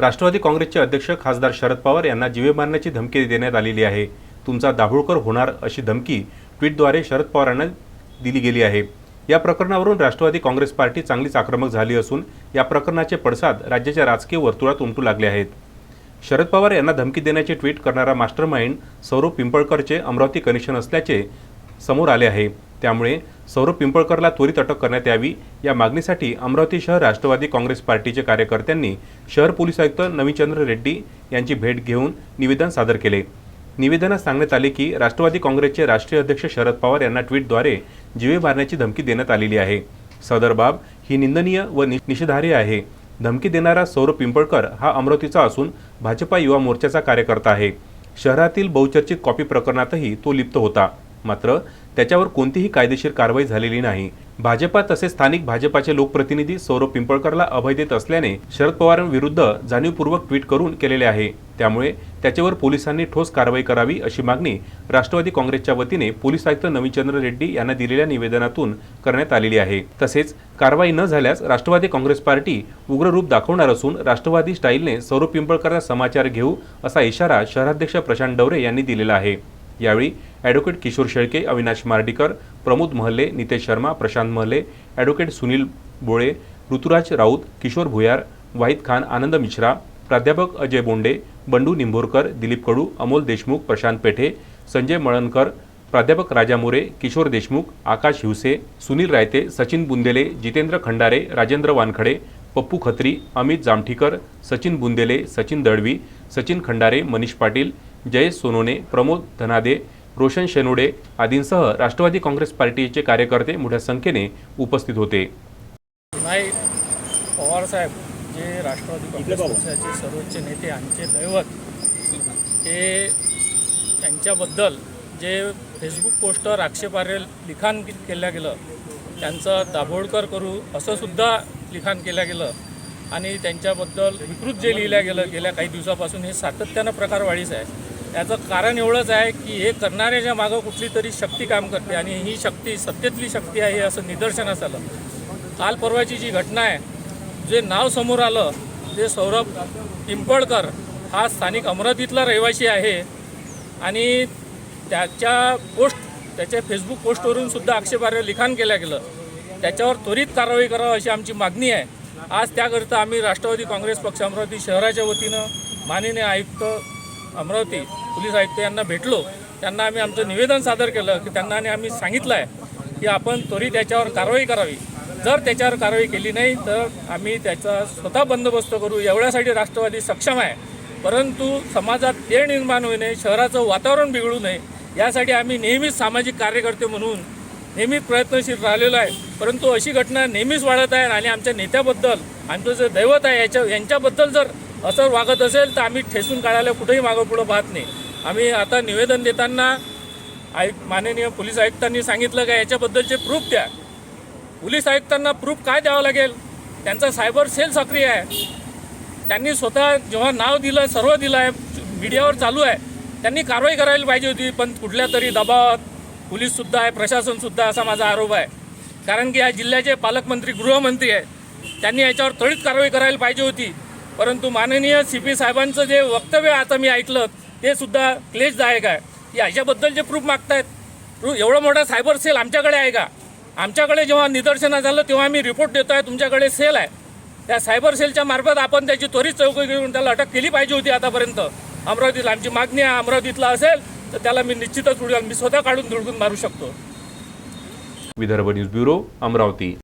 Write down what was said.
राष्ट्रवादी काँग्रेसचे अध्यक्ष खासदार शरद पवार यांना जीवे मारण्याची धमकी देण्यात आलेली आहे. तुमचा दाभोळकर होणार अशी धमकी ट्विटद्वारे शरद पवारांना दिली गेली आहे. या प्रकरणावरून राष्ट्रवादी काँग्रेस पार्टी चांगलीच आक्रमक झाली असून या प्रकरणाचे पडसाद राज्याच्या राजकीय वर्तुळात उमटू लागले आहेत. शरद पवार यांना धमकी देण्याचे ट्विट करणारा मास्टर माइंड सौरभ पिंपळकरचे अमरावती कनेक्शन असल्याचे समोर आले आहे. त्यामुळे सौरभ पिंपळकरला त्वरित अटक करण्यात यावी. या मागणीसाठी अमरावती शहर राष्ट्रवादी काँग्रेस पार्टीचे कार्यकर्त्यांनी शहर पोलीस आयुक्त नवीनचंद्र रेड्डी यांची भेट घेऊन निवेदन सादर केले. निवेदनात सांगण्यात आले की राष्ट्रवादी काँग्रेसचे राष्ट्रीय अध्यक्ष शरद पवार यांना ट्विटद्वारे जीवे मारण्याची धमकी देण्यात आलेली आहे. सदर बाब ही निंदनीय व नि- निषेधार्ह आहे. धमकी देणारा सौरभ पिंपळकर हा अमरावतीचा असून भाजपा युवा मोर्चाचा कार्यकर्ता आहे. शहरातील बहुचर्चित कॉपी प्रकरणातही तो लिप्त होता. मात्र त्याच्यावर कोणतीही कायदेशीर कारवाई झालेली नाही. भाजपा तसेच स्थानिक भाजपाचे लोकप्रतिनिधी सौरभ पिंपळकरला अभय देत असल्याने शरद पवारांविरुद्ध जाणीवपूर्वक ट्विट करून केलेले आहे. त्यामुळे त्याच्यावर पोलिसांनी ठोस कारवाई करावी अशी मागणी राष्ट्रवादी काँग्रेसच्या वतीने पोलीस आयुक्त नवीनचंद्र रेड्डी यांना दिलेल्या निवेदनातून करण्यात आलेली आहे. तसेच कारवाई न झाल्यास राष्ट्रवादी काँग्रेस पार्टी उग्र रूप दाखवणार असून राष्ट्रवादी स्टाईलने सौरभ पिंपळकरचा समाचार घेऊ असा इशारा शहराध्यक्ष प्रशांत डवरे यांनी दिलेला आहे. यावेळी ॲडव्होकेट किशोर शेळके अविनाश मार्डीकर प्रमोद महले नितेश शर्मा प्रशांत महले ॲडव्होकेट सुनील बोळे ऋतुराज राऊत किशोर भुयार वाहिद खान आनंद मिश्रा प्राध्यापक अजय बोंडे बंडू निंभोरकर दिलीप कडू अमोल देशमुख प्रशांत पेठे संजय मळणकर प्राध्यापक राजा मोरे किशोर देशमुख आकाश हिवसे सुनील रायते सचिन बुंदेले जितेंद्र खंडारे राजेंद्र वानखडे पप्पू खत्री अमित जामठीकर सचिन बुंदेले सचिन दळवी सचिन खंडारे मनीष पाटील जयेश सोनोने प्रमोद धनादे रोशन शेनोडे आदींसह राष्ट्रवादी काँग्रेस पार्टीचे कार्यकर्ते मोठ्या संख्येने उपस्थित होते. नाही पवारसाहेब जे राष्ट्रवादी काँग्रेस पक्षाचे सर्वोच्च नेते आमचे दैवत हे त्यांच्याबद्दल जे फेसबुक पोस्टवर आक्षेपार्ह लिखाण के- केलं गेलं त्यांचं दाभोळकर करू असं सुद्धा लिखाण केलं गेलं आणि त्यांच्याबद्दल विकृत जे लिहिलं गेलं गेल्या काही दिवसापासून हे सातत्यानं प्रकार वाढीस आहे. याचं कारण एवढंच आहे की हे करणाऱ्याच्या मागं कुठली तरी शक्ती काम करते आणि ही शक्ती सत्तेतली शक्ती आहे हे असं निदर्शनास आलं. काल परवाची जी घटना आहे जे नाव समोर आलं ते सौरभ पिंपळकर हा स्थानिक अमरावतीतला रहिवासी आहे आणि त्याच्या पोस्ट त्याच्या फेसबुक पोस्टवरून सुद्धा आक्षेपार्ह लिखाण केलं गेलं. त्याच्यावर त्वरित कारवाई करावं अशी आमची मागणी आहे. आज त्याकरिता आम्ही राष्ट्रवादी काँग्रेस पक्ष अमरावती शहराच्या वतीनं माननीय आयुक्त अमरावती पोलीस आयुक्त यांना भेटलो त्यांना आम्ही आमचं निवेदन सादर केलं की त्यांना आणि आम्ही सांगितलं आहे की आपण त्वरित त्याच्यावर कारवाई करावी. जर त्याच्यावर कारवाई केली नाही तर आम्ही त्याचा स्वतः बंदोबस्त करू एवढ्यासाठी राष्ट्रवादी सक्षम आहे. परंतु समाजात तेळ निर्माण होऊ नये शहराचं वातावरण बिघडू नये यासाठी आम्ही नेहमीच सामाजिक कार्यकर्ते म्हणून नेहमीच प्रयत्नशील राहिलेलो आहे. परंतु अशी घटना नेहमीच वाढत आहे आणि आमच्या नेत्याबद्दल आमचं जे दैवत आहे याच्या यांच्याबद्दल जर असं वागत असेल तर आम्ही ठेसून काढायला कुठेही मागं पुढं पाहत नाही. आम्ही आता निवेदन देताना आयुक्त माननीय पोलीस आयुक्तांनी सांगितलं का याच्याबद्दलचे प्रूफ द्या. पोलीस आयुक्तांना प्रूफ काय द्यावं लागेल? त्यांचा सायबर सेल सक्रिय आहे. त्यांनी स्वतः जेव्हा नाव दिलं सर्व दिलं आहे मीडियावर चालू आहे त्यांनी कारवाई करायला पाहिजे होती पण कुठल्या तरी दबावात पोलीससुद्धा आहे प्रशासनसुद्धा असा माझा आरोप आहे. कारण की या जिल्ह्याचे पालकमंत्री गृहमंत्री आहे त्यांनी याच्यावर त्वरित कारवाई करायला पाहिजे होती. परंतु माननीय सी पी साहेबांचं जे वक्तव्य आता मी ऐकलं ते सुद्धा क्लेशदायक आहे याच्याबद्दल जे प्रूफ मागतायत प्रूफ एवढं मोठा सायबर सेल आमच्याकडे आहे का? आमच्याकडे जेव्हा निदर्शनं झालं तेव्हा आम्ही रिपोर्ट देतो आहे तुमच्याकडे सेल आहे. त्या सायबर सेलच्या मार्फत आपण त्याची त्वरित चौकशी घेऊन त्याला अटक केली पाहिजे होती आतापर्यंत. अमरावतीला आमची मागणी आहे अमरावतीतला असेल तर त्याला मी निश्चितच उडवेल मी स्वतः काढून धुडकून मारू शकतो. Vidarbha news bureau Amravati.